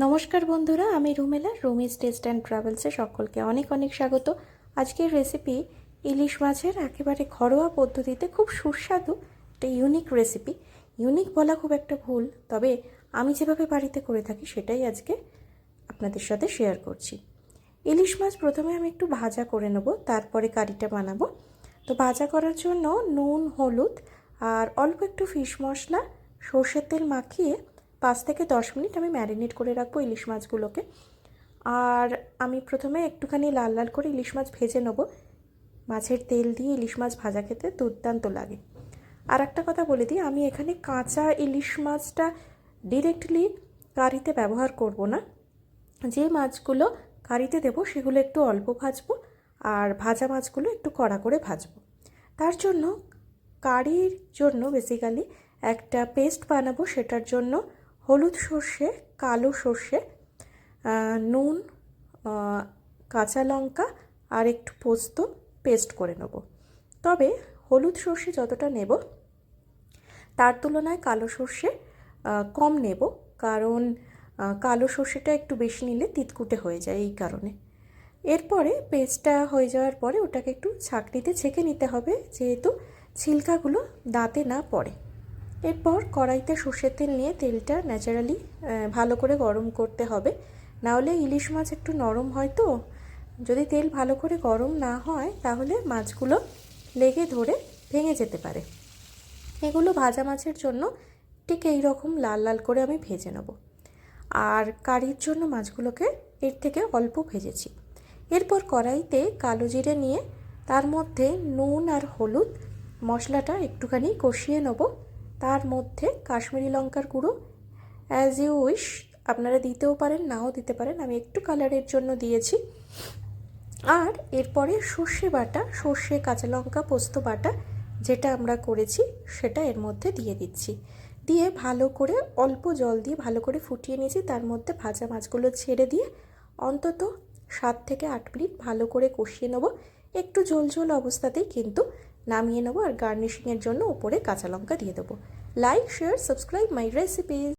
নমস্কার বন্ধুরা, আমি রুমেলা, রুমিজ টেস্ট অ্যান্ড ট্রাভেলসে সকলকে অনেক অনেক স্বাগত। আজকের রেসিপি, ইলিশ মাছের একেবারে ঘরোয়া পদ্ধতিতে খুব সুস্বাদু একটা ইউনিক রেসিপি ইউনিক বলা খুব একটা ভুল, তবে আমি যেভাবে বাড়িতে করে থাকি সেটাই আজকে আপনাদের সাথে শেয়ার করছি। ইলিশ মাছ প্রথমে আমি একটু ভাজা করে নেব, তারপরে কারিটা বানাবো। তো ভাজা করার জন্য নুন, হলুদ আর অল্প একটু ফিশ মশলা, সর্ষের তেল মাখিয়ে পাঁচ থেকে দশ মিনিট আমি ম্যারিনেট করে রাখব ইলিশ মাছগুলোকে। আর আমি প্রথমে একটুখানি লাল লাল করে ইলিশ মাছ ভেজে নেব। মাছের তেল দিয়ে ইলিশ মাছ ভাজা খেতে দুর্দান্ত লাগে। আর একটা কথা বলে দিই, আমি এখানে কাঁচা ইলিশ মাছটা ডিরেক্টলি কারিতে ব্যবহার করব না। যে মাছগুলো কারিতে দেবো সেগুলো একটু অল্প ভাজবো আর ভাজা মাছগুলো একটু কড়া করে ভাজবো। তার জন্য কারির জন্য বেসিক্যালি একটা পেস্ট বানাবো সেটার জন্য হলুদ সর্ষে, কালো সর্ষে নুন কাঁচা লঙ্কা আর একটু পোস্ত পেস্ট করে নেব। তবে হলুদ সর্ষে যতটা নেব, তার তুলনায় কালো সর্ষে কম নেব কারণ কালো সর্ষেটা একটু বেশি নিলে তিতকুটে হয়ে যায় এই কারণে। এরপরে পেস্টটা হয়ে যাওয়ার পরে ওটাকে একটু ছাঁকনিতে ছেঁকে নিতে হবে যেহেতু ছিলকাগুলো দাঁতে না পড়ে। এরপর কড়াইতে সর্ষের তেল নিয়ে তেলটা ন্যাচারালি ভালো করে গরম করতে হবে। নাহলে ইলিশ মাছ একটু নরম হয় তো। যদি তেল ভালো করে গরম না হয়, তাহলে মাছগুলো লেগে ধরে ভেঙে যেতে পারে। এগুলো ভাজা মাছের জন্য ঠিক এই রকম লাল লাল করে আমি ভেজে নেব। আর কারির জন্য মাছগুলোকে এর থেকে অল্প ভেজেছি। এরপর কড়াইতে কালো জিরে নিয়ে তার মধ্যে নুন আর হলুদ মশলাটা একটুখানি কষিয়ে নেব। তার মধ্যে কাশ্মীরি লঙ্কার গুঁড়ো অ্যাজ ইউ উইশ আপনারা দিতেও পারেন, নাও দিতে পারেন। আমি একটু কালারের জন্য দিয়েছি। আর এরপরে সর্ষে বাটা, সর্ষে কাঁচা লঙ্কা, পোস্ত বাটা, যেটা আমরা করেছি, সেটা এর মধ্যে দিয়ে দিচ্ছি। দিয়ে ভালো করে অল্প জল দিয়ে ভালো করে ফুটিয়ে নিয়েছি। তার মধ্যে ভাজা মাছগুলো ছেড়ে দিয়ে অন্তত সাত থেকে আট মিনিট ভালো করে কষিয়ে নেব। একটু ঝোল ঝোল অবস্থাতেই কিন্তু নামিয়ে নেব আর গার্নিশিংয়ের জন্য উপরে কাঁচা লঙ্কা দিয়ে দেবো। Like share subscribe my recipes